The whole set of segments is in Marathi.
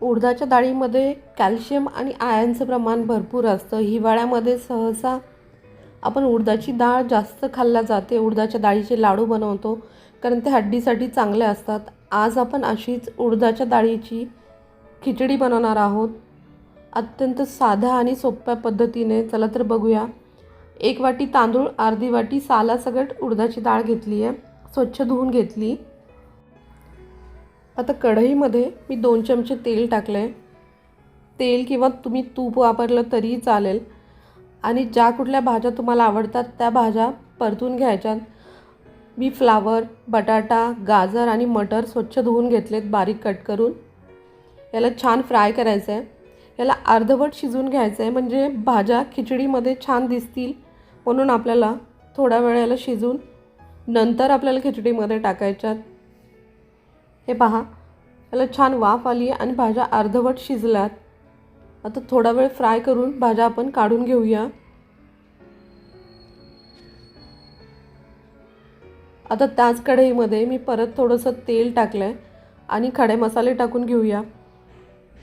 उडदाच्या डाळीमध्ये कॅल्शियम आणि आयनचं प्रमाण भरपूर असतं. हिवाळ्यामध्ये सहसा आपण उडदाची डाळ जास्त खाल्ला जाते. उडदाच्या डाळीचे लाडू बनवतो कारण ते हड्डीसाठी चांगले असतात. आज आपण अशीच उडदाच्या डाळीची खिचडी बनवणार आहोत. अत्यंत साध्या आणि सोप्या पद्धतीने. चला तर बघूया. एक वाटी तांदूळ अर्धी वाटी सालासकट उडदाची डाळ घेतली आहे स्वच्छ धुवून घेतली. आता कढईमध्ये मी दोन चमचे तेल टाकलं आहे तेल किंवा तुम्ही तूप वापरलं तरीही चालेल. आणि ज्या कुठल्या भाज्या तुम्हाला आवडतात त्या भाज्या परतून घ्यायच्यात मी फ्लावर बटाटा गाजर आणि मटर स्वच्छ धुवून घेतलेत बारीक कट करून. याला छान फ्राय करायचं आहे याला अर्धवट शिजवून घ्यायचं आहे म्हणजे भाज्या खिचडीमध्ये छान दिसतील म्हणून आपल्याला थोड्या वेळ याला शिजून नंतर आपल्याला खिचडीमध्ये टाकायच्यात. हे पहा याला छान वाफ आली आहे आणि भाज्या अर्धवट शिजल्यात. आता थोडा वेळ फ्राय करून भाज्या आपण काढून घेऊया. आता त्याच कढईमध्ये मी परत थोडंसं तेल टाकलं आहे आणि खडे मसाले टाकून घेऊया.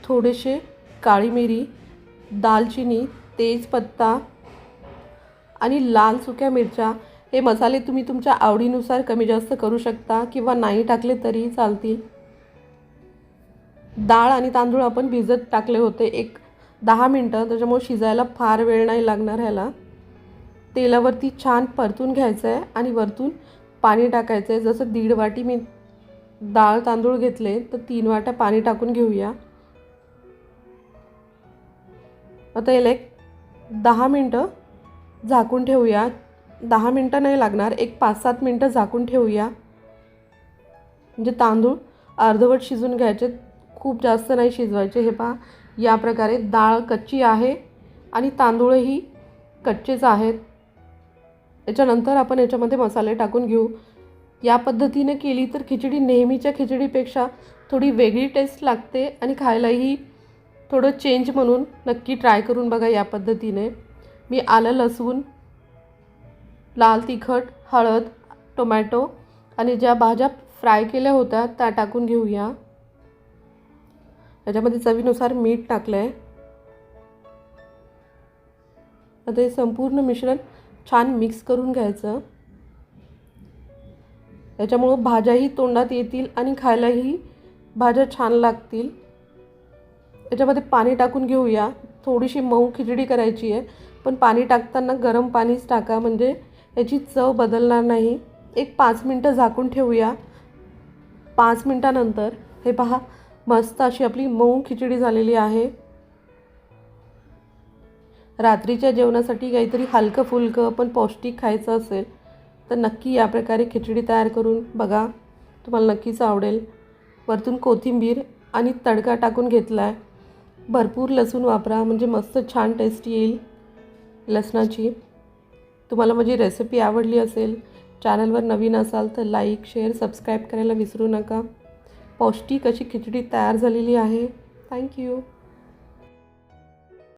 थोडेसे काळी मिरी दालचिनी तेजपत्ता आणि लाल सुक्या मिरच्या हे मसाले तुम्ही तुमच्या आवडीनुसार कमी जास्त करू शकता किंवा नाही टाकले तरीही चालतील. डाळ आणि तांदूळ आपण भिजत टाकले होते एक दहा मिनटं. त्याच्यामुळे शिजायला फार वेळ नाही लागणार ह्याला. तेलावरती छान परतून घ्यायचं आहे आणि वरतून पाणी टाकायचं आहे जसं दीड वाटी मी डाळ तांदूळ घेतले तर तीन वाट्या पाणी टाकून घेऊया. आता याला एक दहा मिनटं झाकून ठेवूया. दहा मिनटं नाही लागणार एक पाच सात मिनटं झाकून ठेवूया. म्हणजे तांदूळ अर्धवट शिजून घ्यायचे खूप जास्त नाही शिजवायचे. हे पहा या प्रकारे डाळ कच्ची आहे आणि तांदूळही कच्चेच आहेत. याच्यानंतर आपण याच्यामध्ये मसाले टाकून घेऊ. या पद्धतीने केली तर खिचडी नेहमीच्या खिचडीपेक्षा थोडी वेगळी टेस्ट लागते आणि खायलाही थोडं चेंज म्हणून नक्की ट्राय करून बघा या पद्धतीने. मी आलं लसूण लाल तिखट हळद टोमॅटो आणि ज्या भाज्या फ्राय केल्या होत्या त्या टाकून घेऊया. याच्यामध्ये चवीनुसार मीठ टाकलं आहे आता हे संपूर्ण मिश्रण छान मिक्स करून घ्यायचं. याच्यामुळं भाज्याही तोंडात येतील आणि खायलाही भाज्या छान लागतील. याच्यामध्ये पाणी टाकून घेऊया. थोडीशी मऊ खिचडी करायची आहे पण पाणी टाकताना गरम पाणीच टाका. म्हणजे याची चव बदलणार नाही. एक पाच मिनटं झाकून ठेवूया. पाच मिनटानंतर हे पहा मस्त अशी आपली मऊ खिचडी झालेली आहे. रात्रीच्या जेवणासाठी काहीतरी हलकं फुलकं पण पौष्टिक खायचं असेल तर नक्की या प्रकारे खिचडी तयार करून बघा. तुम्हाला नक्कीच आवडेल. वरतून कोथिंबीर आणि तडका टाकून घेतला आहे भरपूर लसूण वापरा म्हणजे मस्त छान टेस्ट येईल लसणाची. तुम्हाला माझी रेसिपी आवडली असेल चॅनलवर नवीन असाल तर लाईक शेअर सबस्क्राईब करायला विसरू नका. पौष्टिक अशी खिचडी तयार झालेली आहे. थँक्यू